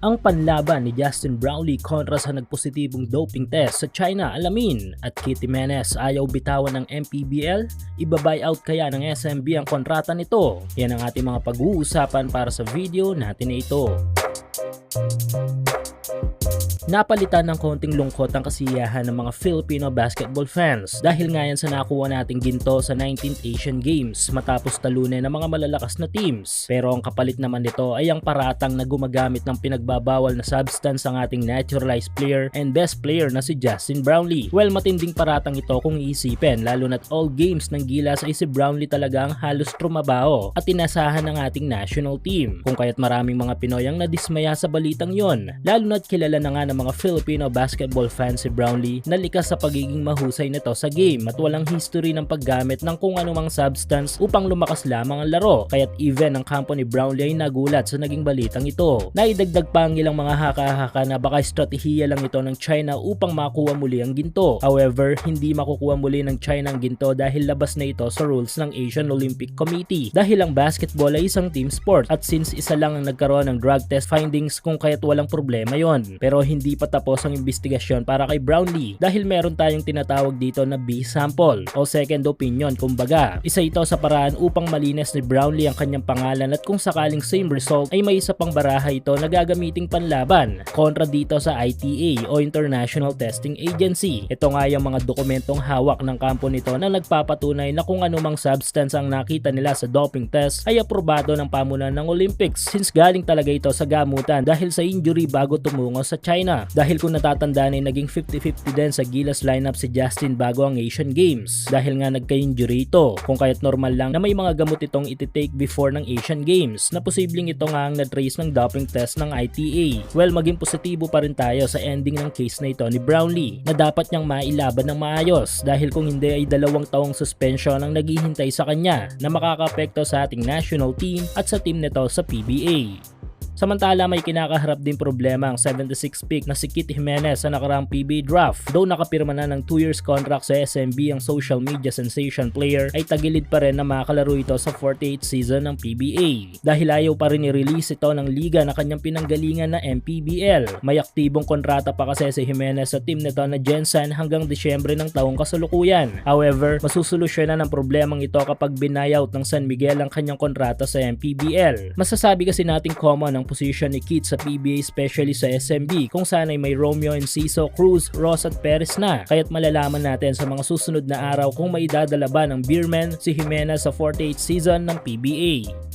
Ang panlaban ni Justin Brownlee kontra sa nagpositibong doping test sa China alamin at Kitty Menes ayaw bitawan ng MPBL? Iba-buyout kaya ng SMB ang kontrata nito? Yan ang ating mga pag-uusapan para sa video natin na ito. Napalitan ng konting lungkot ang kasiyahan ng mga Filipino basketball fans dahil nga yan sa nakuha nating ginto sa 19th Asian Games matapos talunin ng mga malalakas na teams. Pero ang kapalit naman nito ay ang paratang na gumagamit ng pinagbabawal na substance ang ating naturalized player and best player na si Justin Brownlee. Well, matinding paratang ito kung iisipin lalo na't all games ng Gilas ay si Brownlee talaga ang halos trumabao at inasahan ng ating national team. Kung kaya't maraming mga Pinoy ang nadismaya sa balitang yon, lalo na't kilala na nga ng mga Filipino basketball fans si Brownlee na likas sa pagiging mahusay nito sa game at walang history ng paggamit ng kung anumang substance upang lumakas lamang ang laro. Kaya't even ang kampo ni Brownlee ay nagulat sa naging balitang ito. Naidagdag pa ang ilang mga haka-haka na baka estratehiya lang ito ng China upang makuha muli ang ginto. However, hindi makukuha muli ng China ang ginto dahil labas na ito sa rules ng Asian Olympic Committee. Dahil ang basketball ay isang team sport at since isa lang ang nagkaroon ng drug test findings kung kaya't walang problema yon. Pero hindi pa tapos ang investigasyon para kay Brownlee dahil meron tayong tinatawag dito na B sample o second opinion kumbaga. Isa ito sa paraan upang malinis ni Brownlee ang kanyang pangalan at kung sakaling same result ay may isa pang baraha ito na gagamiting panlaban kontra dito sa ITA o International Testing Agency. Ito nga yung mga dokumentong hawak ng kampo nito na nagpapatunay na kung anumang substance ang nakita nila sa doping test ay aprobado ng pamunan ng Olympics since galing talaga ito sa gamutan dahil sa injury bago tumungo sa China. Dahil kung natatandaan ay naging 50-50 din sa Gilas lineup si Justin bago ang Asian Games dahil nga nagka-injury ito. Kung kaya't normal lang na may mga gamot itong ititake before ng Asian Games na posibleng ito nga ang na-trace ng doping test ng ITA. Well, maging positibo pa rin tayo sa ending ng case na ito ni Brownlee na dapat niyang mailaban ng maayos dahil kung hindi ay dalawang taong suspension ang naghihintay sa kanya na makakapekto sa ating national team at sa team nito sa PBA. Samantala may kinakaharap din problema ang 76 pick na si Kit Jimenez sa nakaraang PB draft. Though nakapirma na ng 2 years contract sa SMB ang social media sensation player ay tagilid pa rin na makalaro ito sa 48th season ng PBA. Dahil ayaw pa rin i-release ito ng liga na kanyang pinanggalingan na MPBL. May aktibong kontrata pa kasi si Jimenez sa team nito na Jensen hanggang Disyembre ng taong kasalukuyan. However, masusolusyonan ang problemang ito kapag binayout ng San Miguel ang kanyang kontrata sa MPBL. Masasabi kasi nating common ang position ni Kit sa PBA especially sa SMB kung saan ay may Romeo Enciso, Cruz, Ross at Perez na. Kaya't malalaman natin sa mga susunod na araw kung may dadala ba ng Beerman si Jimenez sa 48th season ng PBA.